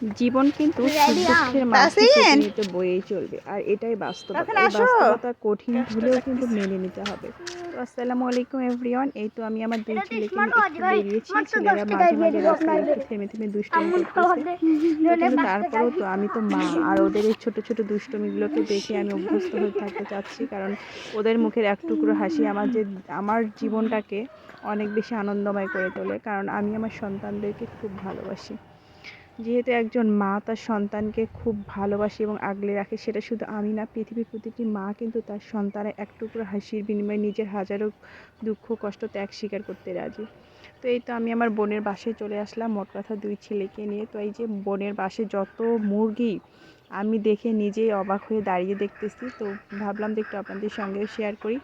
জীবন কিন্তু সুখ দুঃখের মাঝে বয়েই চলবে। আর এটাই বাস্তবতা। বাস্তবতা কঠিন হলেও কিন্তু মেনে নিতে হবে। তো আসসালামু আলাইকুম এভরিওয়ান এই তো আমি আমার দুই ছেলেকে একটু বেরিয়েছি। ছেলেরা মাঝে মাঝে রাস্তায় একটু থেমে থেমে দুষ্টুমি করতেছে। কিন্তু তারপরেও তো আমি তো মা। আর ওদের এই ছোট ছোট দুষ্টুমিগুলোকে দেখে আমি অভ্যস্ত হয়ে থাকতে চাচ্ছি। কারণ ওদের মুখের এক টুকরো হাসি আমার যে আমার জীবনটাকে অনেক বেশি আনন্দময় করে তোলে। কারণ আমি আমার সন্তানদেরকে খুব ভালোবাসি। যেহেতু একজন মা, তার সন্তানকে খুব ভালোবাসে এবং আগলে রাখে, সেটা শুধু আমি না, পৃথিবীর প্রতিটি মা কিন্তু তার সন্তানের এক টুকরো হাসির বিনিময়ে নিজের হাজারো দুঃখ, কষ্ট, ত্যাগ স্বীকার করতে রাজি। তো এই তো আমি আমার বোনের বাসায় চলে আসলাম, মোট কথা দুই ছেলেকে নিয়ে। তো এই যে বোনের বাসে যত মুরগি আমি দেখে নিজেই অবাক হয়ে দাঁড়িয়ে দেখতেছি। তো ভাবলাম যে একটু আপনাদের সঙ্গে শেয়ার করি।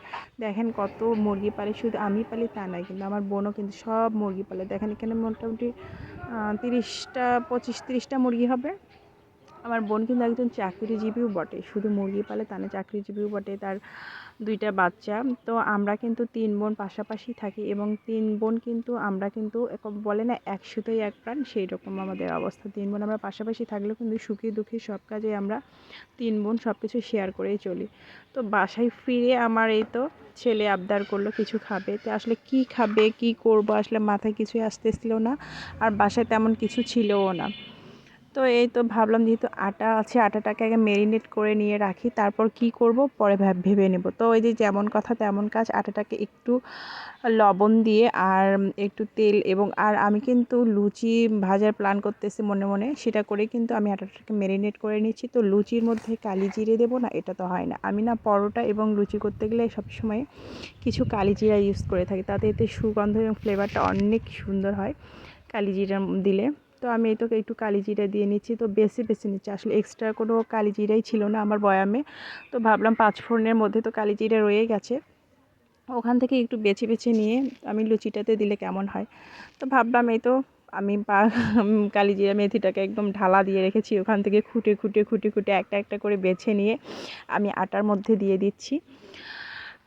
দেখেন কত মুরগি পালে, শুধু আমি পালি তা নয়, কিন্তু আমার বোনও কিন্তু সব মুরগি পালে। দেখেন এখানে মোটামুটি তিরিশটা, পঁচিশ, তিরিশটা মুরগি হবে। আমার বোন কিন্তু একজন চাকরিজীবীও বটে, শুধু মুরগি পালে তা না, চাকরিজীবীও বটে তার দুইটা বাচ্চা। তো আমরা কিন্তু তিন বোন পাশাপাশি থাকি এবং তিন বোন কিন্তু আমরা কিন্তু বলে না এক এক প্রাণ সেই রকম আমাদের অবস্থা। তিন বোন আমরা পাশাপাশি থাকলেও কিন্তু সুখী দুঃখী সব কাজে আমরা তিন বোন সব কিছু শেয়ার করেই চলি। তো বাসায় ফিরে আমার এই তো ছেলে আবদার করল কিছু খাবে, তো আসলে কি খাবে, কি করব? আসলে মাথায় কিছুই আসতেছিল না, আর বাসায় তেমন কিছু ছিলও না। তো এই তো ভাবলাম যেহেতু আটা আছে, আটাটাকে আগে মেরিনেট করে নিয়ে রাখি, তারপর কি করব? পরে ভাব- নেব। তো ওই যে যেমন কথা তেমন কাজ, আটাটাকে একটু লবণ দিয়ে আর একটু তেল এবং, আর আমি কিন্তু লুচি ভাজার প্ল্যান করতেছি মনে মনে, সেটা করে কিন্তু আমি আটাটাকে মেরিনেট করে নিচ্ছি। তো লুচির মধ্যে কালি জিরে দেবো না, এটা তো হয় না। আমি না পরোটা এবং লুচি করতে গেলে সবসময় কিছু কালি জিরা ইউজ করে থাকি, তাতে এতে সুগন্ধ এবং ফ্লেভারটা অনেক সুন্দর হয়, কালি জিরা দিলে। তো আমি এই তোকে একটু কালি জিরা দিয়ে নিচ্ছি। তো বেশি বেশি নিচ্ছি। আসলে এক্সট্রা কোনো কালি জিরাই ছিল না আমার বয়ামে। তো ভাবলাম পাঁচ ফোড়নের মধ্যে তো কালি জিরা রয়ে গেছে। ওখান থেকে একটু বেছে বেছে নিয়ে আমি লুচিটাতে দিলে কেমন হয়? তো ভাবলাম এই তো আমি পা কালি জিরা মেথিটাকে একদম ঢালা দিয়ে রেখেছি। ওখান থেকে খুঁটে খুঁটে খুঁটে খুঁটে একটা একটা করে বেছে নিয়ে আমি আটার মধ্যে দিয়ে দিচ্ছি।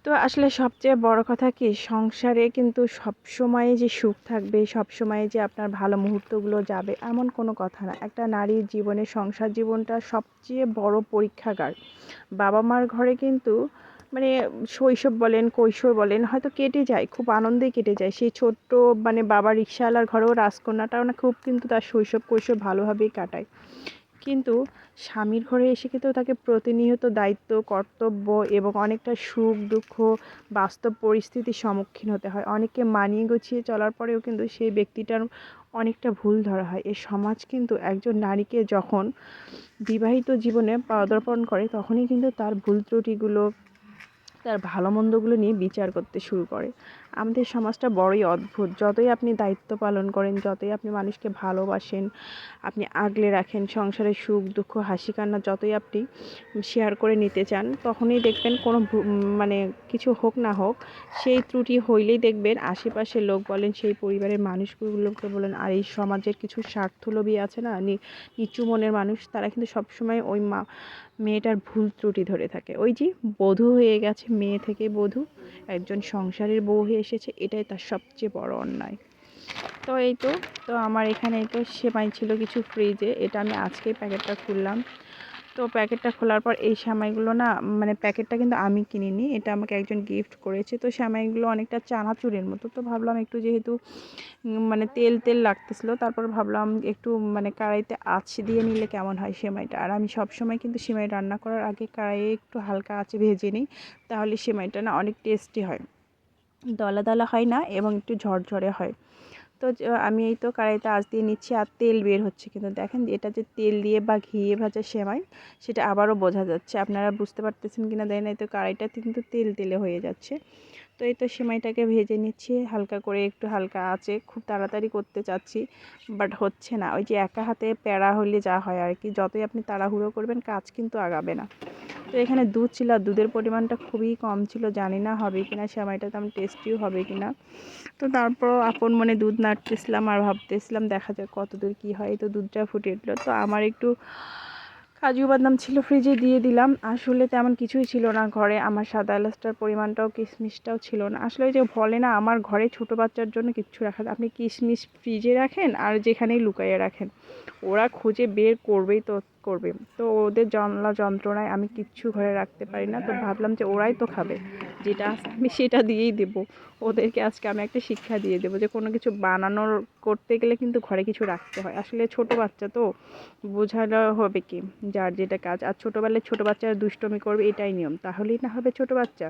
তো আসলে সবচেয়ে বড় কথা কি, সংসারে কিন্তু সব সময় যে সুখ থাকবে সব সময় যে আপনার ভালো মুহূর্তগুলো যাবে, এমন কোনো কথা না। একটা নারীর জীবনে, সংসার জীবনটা সবচেয়ে বড় পরীক্ষাগার। বাবা মার ঘরে কিন্তু মানে শৈশব বলেন, কৈশোর বলেন, হয়তো কেটে যায়, খুব আনন্দে কেটে যায়। সেই ছোট্ট মানে বাবা রিক্সাওয়ালার ঘরেও রাজকন্যাটাও না, খুব কিন্তু তার শৈশব কৈশোর ভালোভাবেই কাটায়। কিন্তু স্বামীর ঘরে এসে কিন্তু তাকে প্রতিনিয়ত দায়িত্ব, কর্তব্য এবং অনেকটা সুখ, দুঃখ, বাস্তব পরিস্থিতির সম্মুখীন হতে হয়। অনেককে মানিয়ে গুছিয়ে চলার পরেও কিন্তু সেই ব্যক্তিটার অনেকটা ভুল ধরা হয়। এই সমাজ কিন্তু একজন নারীকে যখন বিবাহিত জীবনে পদার্পণ করে, তখনই কিন্তু তার ভুল ত্রুটিগুলো, তার ভালো মন্দগুলো নিয়ে বিচার করতে শুরু করে। আমাদের সমাজটা বড়ই অদ্ভুত। যতই আপনি দায়িত্ব পালন করেন, যতই আপনি মানুষকে ভালোবাসেন, আপনি আগলে রাখেন সংসারের সুখ, দুঃখ, হাসি, কান্না, যতই আপনি শেয়ার করে নিতে চান, তখনই দেখবেন কোনো মানে কিছু হোক না হোক, সেই ত্রুটি হইলেই দেখবেন আশেপাশের লোক বলেন, সেই পরিবারের মানুষগুলোকে বলেন, আর এই সমাজের কিছু স্বার্থলোভী আছে নি- নিচু মনের মানুষ? তারা কিন্তু সবসময় ওই মা, মেয়েটার ভুল ত্রুটি ধরে থাকে। ওই যে বধূ হয়ে গেছে, মেয়ে থেকে বধূ, একজন সংসারের বউ হয়ে এসেছে, এটাই তার সবচেয়ে বড় অন্যায়। তো এই তো তো আমার এখানে তো সেমাই ছিল কিছু ফ্রিজে এটা আমি আজকেই প্যাকেটটা খুললাম। তো প্যাকেটটা খোলার পর এই সেমাইগুলো না মানে প্যাকেটটা কিন্তু আমি কিনিনি, এটা আমাকে একজন গিফট করেছে। তো সেমাইগুলো অনেকটা চানাচুরের মতো, তো ভাবলাম একটু যেহেতু মানে তেল তেল লাগতেছিলো, তারপর ভাবলাম একটু মানে কড়াইতে আঁচ দিয়ে নিলে কেমন হয় সেমাইটা? আর আমি সব সময় কিন্তু সেমাই রান্না করার আগে কড়াইয়ে একটু হালকা আঁচে ভেজে নিই, তাহলে সেমাইটা না অনেক টেস্টি হয়। দলা দলা হয় না এবং একটু ঝরঝরে হয়। তো আমি এই তো কড়াইতে আঁচ দিয়ে নিচ্ছি আর তেল বের হচ্ছে কিন্তু দেখেন এটা যে তেল দিয়ে বা ঘিয়ে ভাজা সেমাই, সেটা আবারও বোঝা যাচ্ছে। আপনারা বুঝতে পারতেছেন কিনা দেয় না, এই তো কড়াইটা কিন্তু তেল তেলে হয়ে যাচ্ছে। তো এই তো সেমাইটাকে ভেজে নিচ্ছি, হালকা করে একটু হালকা আছে খুব তাড়াতাড়ি করতে চাচ্ছি, বাট হচ্ছে না। ওই যে একা হাতে প্যারা হলে যা হয় আর কি, যতই আপনি তাড়াহুড়ো করবেন, কাজ কিন্তু আগাবে না। তো এখানে দুধ ছিল আর দুধের পরিমাণটা খুবই কম ছিল, জানি না হবে কি কিনা সেমাইটা তেমন টেস্টিও হবে কিনা। তো তারপর আপন মনে দুধ নাড়তেছিলাম আর ভাবতেছিলাম দেখা যাক কত দূর কী হয় তো দুধটা ফুটে উঠল। তো আমার একটু কাজু বাদাম ছিল ফ্রিজে দিয়ে দিলাম। আসলে তেমন কিছুই ছিল না ঘরে, আমার সাদা এলাচটার পরিমাণটাও, কিশমিশটাও ছিল না। আসলে যে বলে না, আমার ঘরে ছোট বাচ্চার জন্য কিচ্ছু রাখা আপনি কিশমিশ ফ্রিজে রাখেন আর যেখানেই লুকাইয়ে রাখেন, ওরা খুঁজে বের করবেই তো। করবে। তো ওদের জমলা যন্ত্রণায় আমি কিচ্ছু ঘরে রাখতে পারি না। তো ভাবলাম যে ওরাই তো খাবে। যেটা আমি সেটা দিয়েই দেবো। ওদেরকে আজকে আমি একটা শিক্ষা দিয়ে দেবো যে কোনো কিছু বানানোর করতে গেলে কিন্তু ঘরে কিছু রাখতে হয়। আসলে ছোট বাচ্চা তো, বোঝানো হবে কি? যার যেটা কাজ। আর ছোটোবেলায় ছোটো বাচ্চারা দুষ্টমি করবে, এটাই নিয়ম। তাহলেই না হবে ছোট বাচ্চা।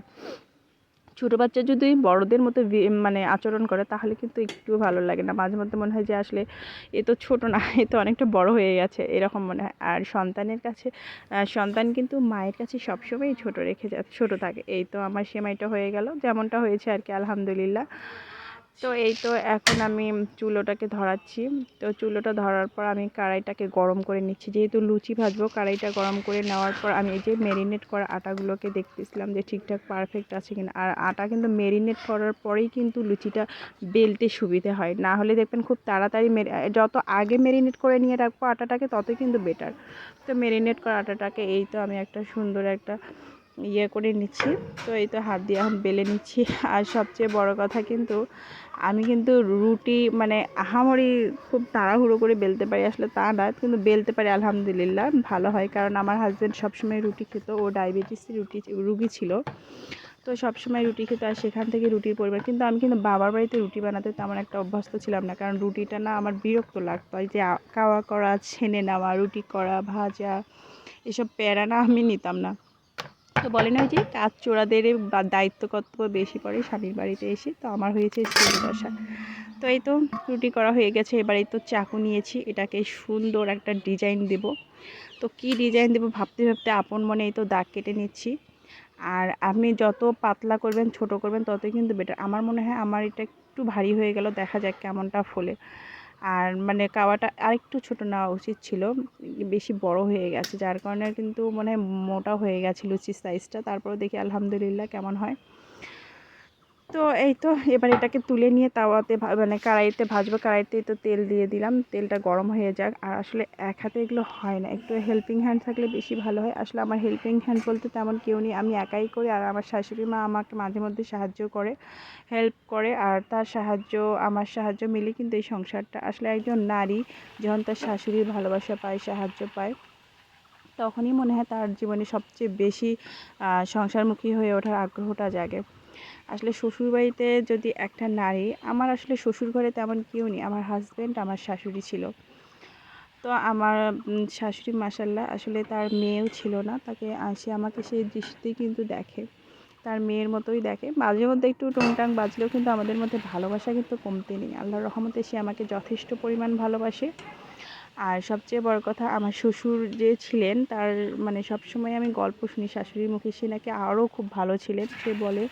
ছোটো বাচ্চা যদি বড়দের মতো মানে আচরণ করে, তাহলে কিন্তু একটু ভালো লাগে না। মাঝে মধ্যে মনে হয় যে, আসলে এ তো ছোটো না, এ তো অনেকটা বড় হয়ে গেছে, এরকম মনে হয়। আর সন্তানের কাছে সন্তান কিন্তু মায়ের কাছে সবসময়ই ছোট রেখে যা, ছোটো থাকে। এই তো আমার সেমাইটা হয়ে গেল, যেমনটা হয়েছে আর কি, আলহামদুলিল্লাহ। তো এই তো এখন আমি চুলোটাকে ধরাচ্ছি। তো চুলোটা ধরার পর আমি কড়াইটাকে গরম করে নিচ্ছি। যেহেতু লুচি ভাজবো, কড়াইটা গরম করে নেওয়ার পর আমি এই যে মেরিনেট করা আটাগুলোকে দেখতেছিলাম যে ঠিকঠাক পারফেক্ট আছে কিনা। আর আটা কিন্তু মেরিনেট করার পরেই কিন্তু লুচিটা বেলতে সুবিধে হয়। না হলে দেখবেন খুব তাড়াতাড়ি যত আগে মেরিনেট করে নিয়ে রাখব আটাটাকে ততই কিন্তু বেটার তো মেরিনেট করা আটাটাকে এই তো আমি একটা সুন্দর একটা ইয়ে করে নিচ্ছি। তো এই তো হাত দিয়ে এখন বেলে নিচ্ছি। আর সবচেয়ে বড় কথা কিন্তু আমি কিন্তু রুটি মানে আহামরি খুব তাড়াহুড়ো করে বেলতে পারি। আসলে তা না, কিন্তু বেলতে পারি আলহামদুলিল্লাহ, ভালো হয়। কারণ আমার হাজব্যান্ড সবসময় রুটি খেত। ও ডায়াবেটিস রুটি, রুগী ছিল। তো সবসময় রুটি খেতে আর সেখান থেকে রুটির পরিমাণ। কিন্তু আমি কিন্তু বাবার বাড়িতে রুটি বানাতে তেমন একটা অভ্যস্ত ছিলাম না। কারণ রুটিটা না আমার বিরক্ত লাগতো। এই যে কাওয়া করা, ছেনে নেওয়া, রুটি করা, ভাজা, এসব প্যারা না আমি নিতাম না। তো বলে না যে কাজ চোরাদের দায়িত্ব কর্তব্য বেশি পড়ে স্বামীর বাড়িতে এসে। তো আমার হয়েছে স্ত্রী দশা তো এই তো রুটি করা হয়ে গেছে। এবার এই তো চাকু নিয়েছি। এটাকে সুন্দর একটা ডিজাইন দেব। তো কি ডিজাইন দেব ভাবতে ভাবতে আপন মনে এই তো দাগ কেটে নিচ্ছি। আর আপনি যত পাতলা করবেন, ছোট করবেন, ততই কিন্তু বেটার আমার মনে হয় আমার এটা একটু ভারী হয়ে গেল। দেখা যাক কেমনটা ফোলে। আর মানে কাওয়াটা আরেকটু ছোট নেওয়া উচিত ছিল, বেশি বড় হয়ে গেছে, যার কারণে কিন্তু মানে মোটা হয়ে গেছে লুচির সাইজটা তারপরে দেখি আলহামদুলিল্লাহ কেমন হয়। তো এই তো এবার এটাকে তুলে নিয়ে তাওয়াতে মানে কড়াইতে ভাজবো। কড়াইতে তো তেল দিয়ে দিলাম। তেলটা গরম হয়ে যাক। আর আসলে এক হাতে এগুলো হয় না। একটু হেল্পিং হ্যান্ড থাকলে বেশি ভালো হয়। আসলে আমার হেল্পিং হ্যান্ড বলতে তেমন কেউ নেই। আমি একাই করি আর আমার শাশুড়ি মা আমাকে মাঝে মধ্যে সাহায্য করে হেল্প করে আর তার সাহায্য, আমার সাহায্য মিলে কিন্তু এই সংসারটা। আসলে একজন নারী যখন তার শাশুড়ির ভালোবাসা পায়, সাহায্য পায়, তখনই মনে হয় তার জীবনে সবচেয়ে বেশি সংসারমুখী হয়ে ওঠার আগ্রহটা জাগে। আসলে শ্বশুরবাড়িতে যদি একটা নারী, আমার আসলে শ্বশুর ঘরে তেমন কেউ নেই। আমার হাজব্যান্ড আমার শাশুড়ি ছিল। তো আমার শাশুড়ি মাসাল্লাহ আসলে তার মেয়েও ছিল না। তাকে আসে আমাকে সেই দৃষ্টিতেই কিন্তু দেখে। তার মেয়ের মতোই দেখে। মাঝে মধ্যে একটু টুংটাং বাজলেও কিন্তু আমাদের মধ্যে ভালোবাসা কিন্তু কমতে নেই। আল্লাহর রহমতে সে আমাকে যথেষ্ট পরিমাণ ভালোবাসে। আর সবচেয়ে বড় কথা আমার শ্বশুর যে ছিলেন তার মানে সবসময় আমি গল্প শুনি। শাশুড়ির মুখে সে নাকি আরও খুব ভালো ছিলেন। সে বলে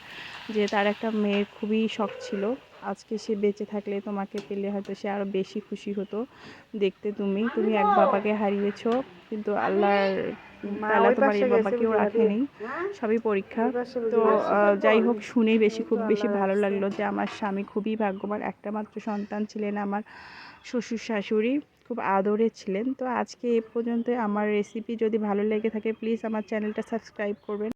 যে তার একটা মেয়ের খুবই শখ ছিল। আজকে সে বেঁচে থাকলে তোমাকে পেলে হয়তো সে আরও বেশি খুশি হতো দেখতে তুমি। তুমি এক বাবাকে হারিয়েছো কিন্তু আল্লাহর তাহলে তোমার এই বাবাকেও রাখেনি সবই পরীক্ষা। তো যাই হোক শুনেই বেশি খুব বেশি ভালো লাগল যে আমার স্বামী খুবই ভাগ্যবান। একটা মাত্র সন্তান ছিলেন আমার শ্বশুর শাশুড়ি খুব আদরে ছিলেন। তো আজকে এ পর্যন্ত আমার রেসিপি যদি ভালো লেগে থাকে প্লিজ আমার চ্যানেলটা সাবস্ক্রাইব করবেন।